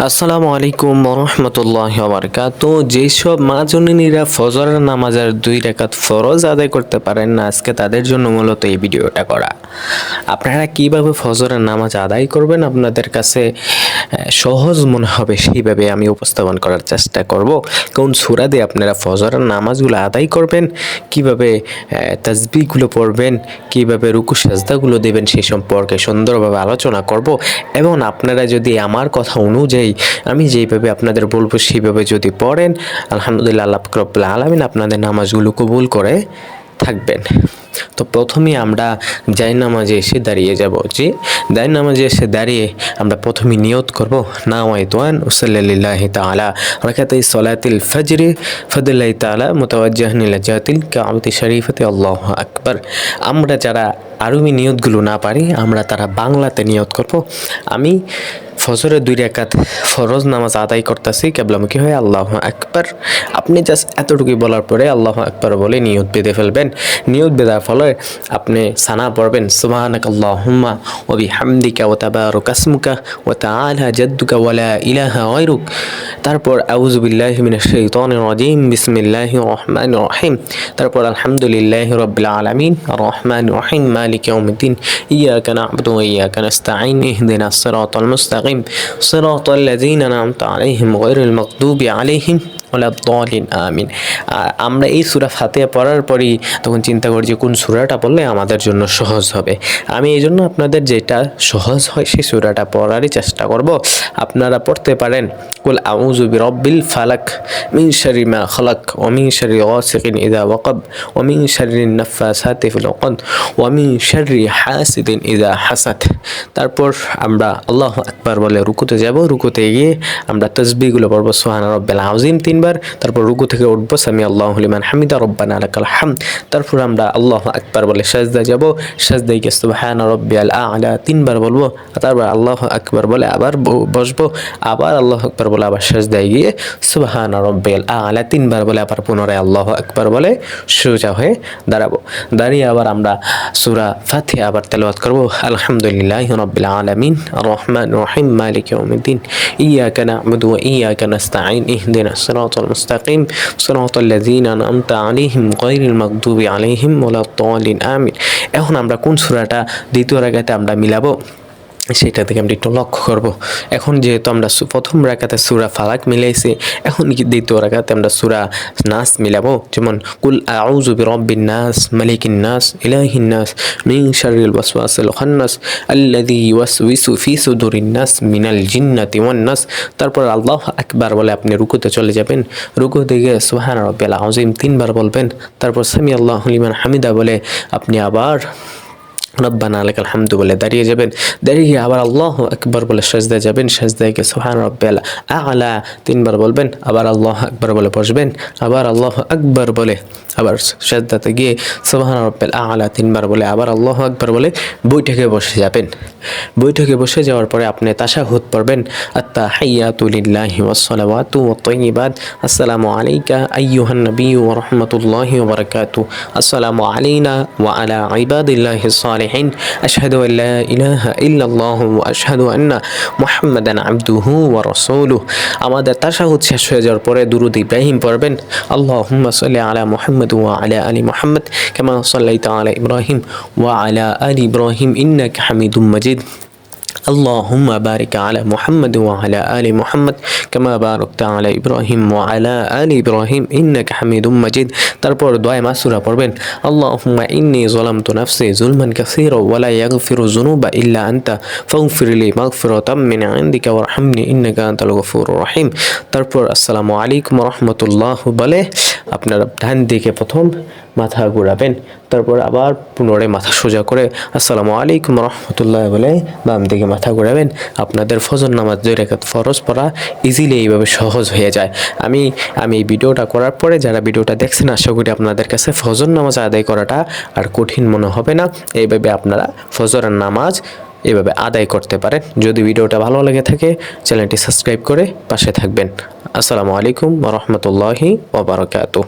আসসালামু আলাইকুম রহমতুল্লাহ বারকাত যেসব মা জননীরা ফজরের নামাজের দুই রেখাত ফরজ আদায় করতে পারেন না, আজকে তাদের জন্য মূলত এই ভিডিওটা করা। আপনারা কীভাবে ফজরের নামাজ আদায় করবেন? আপনাদের কাছে সহজ মনে হবে সেইভাবে আমি উপস্থাপন করার চেষ্টা করব। কোন সুরা দিয়ে আপনারা ফজরের নামাজগুলো আদায় করবেন? কীভাবে তাজবিগুলো পড়বেন? কীভাবে রুকু, সাজদাগুলো দেবেন? সেই সম্পর্কে সুন্দরভাবে আলোচনা করব। এবং আপনারা যদি আমার কথা অনুযায়ী আমি যেইভাবে আপনাদের বলব সেইভাবে যদি পড়েন, আলহামদুলিল্লাহ আল্লাহ রব্বুল আলমিন আপনাদের নামাজগুলো কবুল করে থাকবেন। তো প্রথমে আমরা জাই নামাজে এসে দাঁড়িয়ে যাব। যে জাই নামাজে এসে দাঁড়িয়ে আমরা প্রথমে নিয়ত করব তোয়ান উসল্লাহ তালা রাকাতাই সলাতিল ফজরে ফদুল্লাহ তালা মোতাবাজ্জাহনিল জাতিল কামতি শরীফতে আল্লাহ আকবর। আমরা যারা আরবি নিয়তগুলো না পারি, আমরা তারা বাংলাতে নিয়ত করব। আমি ফজরের দুই রেখাত ফরজ নামাজ আদায় করতেছি, কেবলামুখী হয়ে আল্লাহ আকবর। আপনি জাস্ট এতটুকুই বলার পরে আল্লাহ আকবর বলে নিয়ত বেঁধে ফেলবেন। নিয়ত বেঁধার ফলে আপনি সানা পড়বেন সুবহানাক আল্লাহুম্মা ওয়া বিহামদিকা ওয়া তাবারাকাসমুকা ওয়া তাআলা জাদ্দুকা ওয়া লা ইলাহা গায়রুক। তারপর আউযু বিল্লাহি মিনাশ শাইতানির রাজিম, বিসমিল্লাহির রহমানির রহিম। তারপর আলহামদুলিল্লাহি রাব্বিল আলামিন আর রহমানির রহিম, মালিক ইয়াউমিদ্দিন। ইয়াকা না'বুদু ওয়া ইয়াকা নাস্তাঈন, ইহদিনাস সিরাতাল মুস্তাকিম। المستقيم صراط الذين نعمت عليهم غير المغضوب عليهم ওলাদ্দলিন আমিন। আর আমরা এই সুরা ফাতিহা পড়ার পরই তখন চিন্তা করি যে কোন সুরাটা পড়লে আমাদের জন্য সহজ হবে। আমি এই জন্য আপনাদের যেটা সহজ হয় সেই সুরাটা পড়ারই চেষ্টা করব। আপনারা পড়তে পারেন, কুল আউযু বিরব্বিল ফালাক মিন শাররি মা খালাক ওয়া মিন শাররি গাসিকিন ইযা ওয়াকাব ওয়া মিন শাররি নাফাসাতি ফিল উকদ ওয়া মিন শাররি হাসিদিন ইযা হাসাদ তারপর আমরা আল্লাহু আকবার বলে রুকুতে যাব। রুকুতে গিয়ে আমরা তসবিহগুলো পড়ব। সুবহান রাব্বিল আযীম তিনবার তারপর রুকু থেকে উঠবো সামি আল্লাহু লিমান হামিদা, রব্বানা লাকাল হামদ। তারপর আমরা আল্লাহ আকবার বলে সাজদা যাব সাজদাই গিয়ে সুবহান রাব্বিয়াল আলা তিনবার বলব, তারপর আল্লাহ আকবার বলে আবার বসবো, আবার আল্লাহ আকবার বলে আবার সাজদায় গিয়ে সুবহান রাব্বিয়াল আলা তিনবার বলে আবার পুনরায় আল্লাহ আকবার বলে সোজা হয়ে দাঁড়াবো। দাঁড়িয়ে আবার আমরা সূরা ফাতিহা আবার তেলাওয়াত করব। আলহামদুলিল্লাহি রাব্বিল আলামিন রহমান রহিম, মালিক ইয়াউমিদ্দিন, ইয়াকা না'বুদু ওয়া ইয়াকা নাস্তাঈন সিরাতাল মুস্তাকিম صراط الذين আন'আমতা আলাইহিম غير المغضوب আলাইহিম ولا الضالين. আমিন এখন আমরা কোন সূরাটা দ্বিতীয় রাকাতে আমরা মিলাবো? সেটা থেকে আমরা একটু লক্ষ্য করব। এখন যেহেতু আমরা প্রথম রাকাতে সুরা ফালাক মিলাইছি, এখন দ্বিতীয় রাকাতে আমরা সুরা নাস মিলাবো? যেমন, কুল আউযু বিরাব্বিন নাস, মালিকিন নাস, ইলাহিন নাস, মিন শাররিল ওয়াসওয়াসিল খান্নাস, আল্লাযী ইউওয়াসউইসু ফি সুদুরিন নাস, মিনাল জিন্নাতি ওয়ান নাস। তারপর আল্লাহ আকবার বলে আপনি রুকুতে চলে যাবেন। রুকু থেকে সুবহান রাব্বিল আযীম তিনবার বলবেন। তারপর সামি আল্লাহ লিমান হামিদা বলে আপনি আবার রব্বানা আলাকাল হামদু বলে দাঁড়িয়ে যাবেন। দাঁড়িয়ে আবার আল্লাহ আকবর বলে সাজদায় যাবেন। সাজদায় গিয়ে সোহান রব্বাল আলা তিনবার বলবেন, আবার আল্লাহ আকবর বলে বসবেন, আবার আল্লাহ আকবর বলে আবার সাজদাতে গিয়ে সোহান রব্বাল আলা তিনবার বলে, আবার আল্লাহ আকবর বলে বৈঠকে বসে যাবেন। বৈঠকে বসে যাওয়ার পরে আপনি তাশাহুদ পড়বেন। আত্তা হাইয়াতু লিল্লাহি ওয়াসসালাওয়াতু ওয়াত-তাইয়িবাত আসসালামু আলাইকা আইয়ুহান নাবিয়্যু ওয়া রাহমাতুল্লাহি ওয়া বারাকাতুহু। আসসালামু আলাইনা ওয়া আলা ইবাদিল্লাহিস সালিহিন আশহাদু আল লা ইলাহা ইল্লাল্লাহু ওয়া আশহাদু আন্না মুহাম্মাদান আবদুহু ওয়া রাসূলুহু আমাদের তাশাহুদ শেষ হয়ে যাওয়ার পরে দুরূদ ইব্রাহিম পড়বেন আল্লাহুম্মা সাল্লি আলা মুহাম্মাদ ওয়া আলা আলি মুহাম্মাদ কামা সাল্লাইতা আলা ইব্রাহিম ওয়া আলা আলি ইব্রাহিম ইন্নাকা হামিদুম মাজিদ اللهم بارك على محمد وعلى آل محمد কামা বারকতা আলা ইব্রাহিম ও আলা আলি ইব্রাহিম ইন্নাক হামিদুম মাজিদ তারপর দোয়া মাসুরা পড়বেন। আল্লাহুম্মা ইন্নি যালামতু নাফসি যুলমান কাসীরা ওয়া লা ইয়াগফিরু যুনুবা ইল্লা আনতা ফাগফিরলি মাগফিরাতাম মিন ইনদিকা ওয়ারহামনি ইন্নাকা আনতাল গফুরুর রহিম তারপর আসসালামু আলাইকুম ওয়া রাহমাতুল্লাহ বলে আপনারা ডান দিকে প্রথম মাথা ঘুরাবেন। তারপর আবার পুনরায় মাথা সোজা করে আসসালামু আলাইকুম রহমতুল্লাহ বলে বাম দিকে মাথা ঘুরাবেন। আপনাদের ফজর নামাজ দুই রেখাত ফরজ পড়া ইজিলি এইভাবে সহজ হয়ে যায়। আমি আমি এই ভিডিওটা করার পরে যারা ভিডিওটা দেখছেন, আশা করি আপনাদের কাছে ফজর নামাজ আদায় করাটা আর কঠিন মনে হবে না। এইভাবে আপনারা ফজরের নামাজ এভাবে আদায় করতে পারেন। যদি ভিডিওটা ভালো লেগে থাকে, চ্যানেলটি সাবস্ক্রাইব করে পাশে থাকবেন। আসসালামু আলাইকুম রহমতুল্লাহি ওবরাকাতুহ